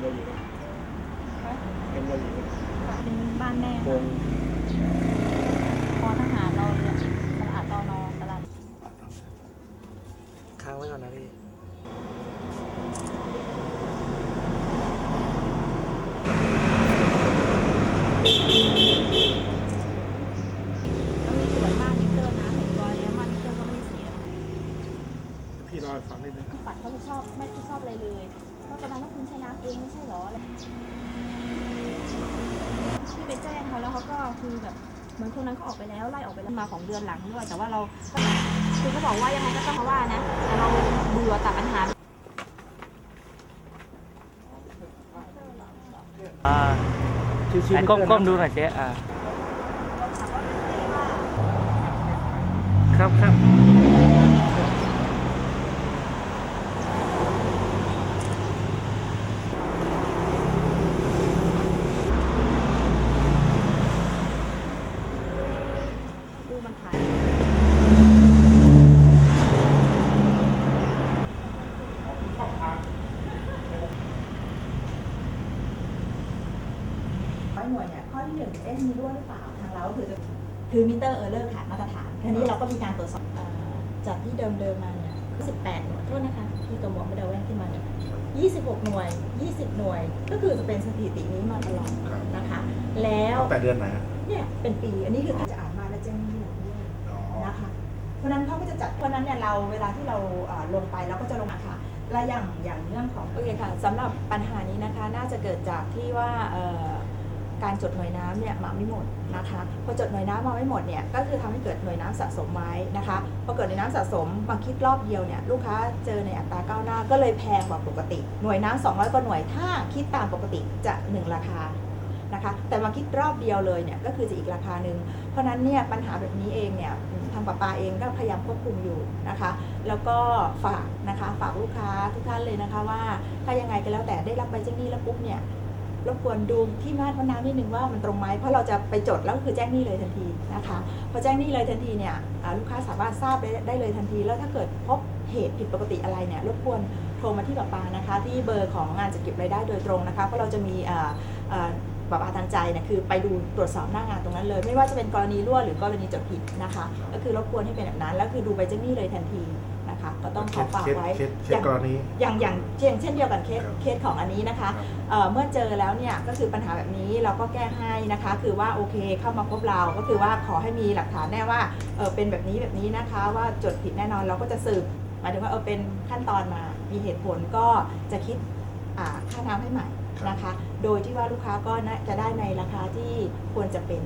เราอยู่ไหมเห็นเราอยู่ไหมเป็นบ้านแม่โกงพอทหารเราเนี่ยตลาดตอนอตลาดค้างไว้ก่อนนะพี่แล้วมีสวยมากมิเตอร์นะเห็นรอยแล้วมันมิเตอร์ก็ไม่ได้เสียพี่เล่าให้ฟังนิดนึงปัดเขาไม่ชอบไม่ชอบอะไรเลย เพราะตอนนั้นว่าคุณใช้น้ำเองไม่ใช่เหรออะไรที่ไปแจ้งเขาแล้วเขาก็คือแบบเหมือนคนนั้นเขาออกไปแล้วไล่ออกไปแล้วมาของเดือนหลังด้วยแต่ว่าเราก็คือเขาบอกว่ายังไงก็ต้องเขาว่านะแต่เราเบื่อตัดปัญหาอ่าชื่อชื่อไหนก้มก้มดูหน่อยเจ๊อ่าครับครับ อยหน่วยเนี่ยข้อที่หนึ่งเอ๊ะมีรั่วหรือเปล่าทางเราก็คือจะคือมิเตอร์เออร์เลอร์ขาดมาตรฐานทีนี้เราก็มีการตรวจสอบเอ่อจากที่เดิมๆมาเนี่ย18หน่วยโทษนะคะที่กระบอกไม่ได้แว่นขึ้นมาเนี่ย26 หน่วย 20 หน่วย ก็คือจะเป็นสถิตินี้มาตลอดนะคะ แล้วตั้งแต่เดือนไหนฮะเนี่ยเป็นปีอันนี้คือจะอ่านมาแล้วแจ้งไม่หมดด้วยอ๋อนะคะเพราะฉะนั้นเขาก็จะจัดเพราะฉะนั้นเนี่ยเราเวลาที่เราอ่าลงไปเราก็จะลงมาค่ะและอย่างอย่างเรื่องของโอเคค่ะสำหรับปัญหานี้นะคะ น่าจะเกิดจากที่ว่าเอ่อ การจดหน่วยน้ำเนี่ยมาไม่หมดนะคะพอจดหน่วยน้ำมาไม่หมดเนี่ยก็คือทำให้เกิดหน่วยน้ำสะสมไว้นะคะพอเกิดหน่วยน้ำสะสมมาคิดรอบเดียวเนี่ยลูกค้าเจอในอัตราก้าวหน้าก็เลยแพงกว่าปกติ หน่วยน้ำ200กว่าหน่วยถ้าคิดตามปกติจะหนึ่งราคานะคะแต่มาคิดรอบเดียวเลยเนี่ยก็คือจะอีกราคาหนึ่งเพราะนั้นเนี่ยปัญหาแบบนี้เองเนี่ยทางปปาเองก็พยายามควบคุมอยู่นะคะ แล้วก็ฝากนะคะฝากลูกค้าทุกท่านเลยนะคะว่าถ้ายังไงก็แล้วแต่ได้รับใบแจ้งหนี้แล้วปุ๊บเนี่ย รบกวนดูที่มาดมะนาวนิดนึงว่ามันตรงไหมเพราะเราจะไปจดแล้วก็คือแจ้งหนี้เลยทันทีนะคะพอแจ้งหนี้เลยทันทีเนี่ยลูกค้าสามารถทราบได้ไดเลยทันที แล้วถ้าเกิดพบเหตุผิดปกติอะไรเนี่ยรบกวนโทรมาที่ปะปานะคะ ที่เบอร์ของงานจัดเก็บรายได้โดยตรงนะคะเพราะเราจะมีอ่าอ่าปะปาทางใจเนี่ยคือไปดูตรวจสอบหน้างานตรงนั้นเลย ไม่ว่าจะเป็นกรณีรั่วหรือกรณีจดผิดนะคะ ก็คือรบกวนให้เป็นแบบนั้นแล้วคือดูใบแจ้งหนี้เลยทันที นะคะ ก็ต้องขอฝากไว้เคสเคสอย่างกรณีอย่างอย่างเช่นเช่นเดียวกันเคสครับเคสของอันนี้นะคะครับเอ่อเมื่อเจอแล้วเนี่ยก็คือปัญหาแบบนี้เราก็แก้ให้นะคะ คือว่าโอเคเข้ามาพบเราก็คือว่าขอให้มีหลักฐานแน่ว่าเออเป็นแบบนี้แบบนี้นะคะ ว่าจดผิดแน่นอนเราก็จะสืบหมายถึงว่าเออเป็นขั้นตอนมามีเหตุผลก็จะคิดอ่าค่าน้ำให้ใหม่นะคะ โดยที่ว่าลูกค้าก็น่าจะได้ในราคาที่ควรจะเป็น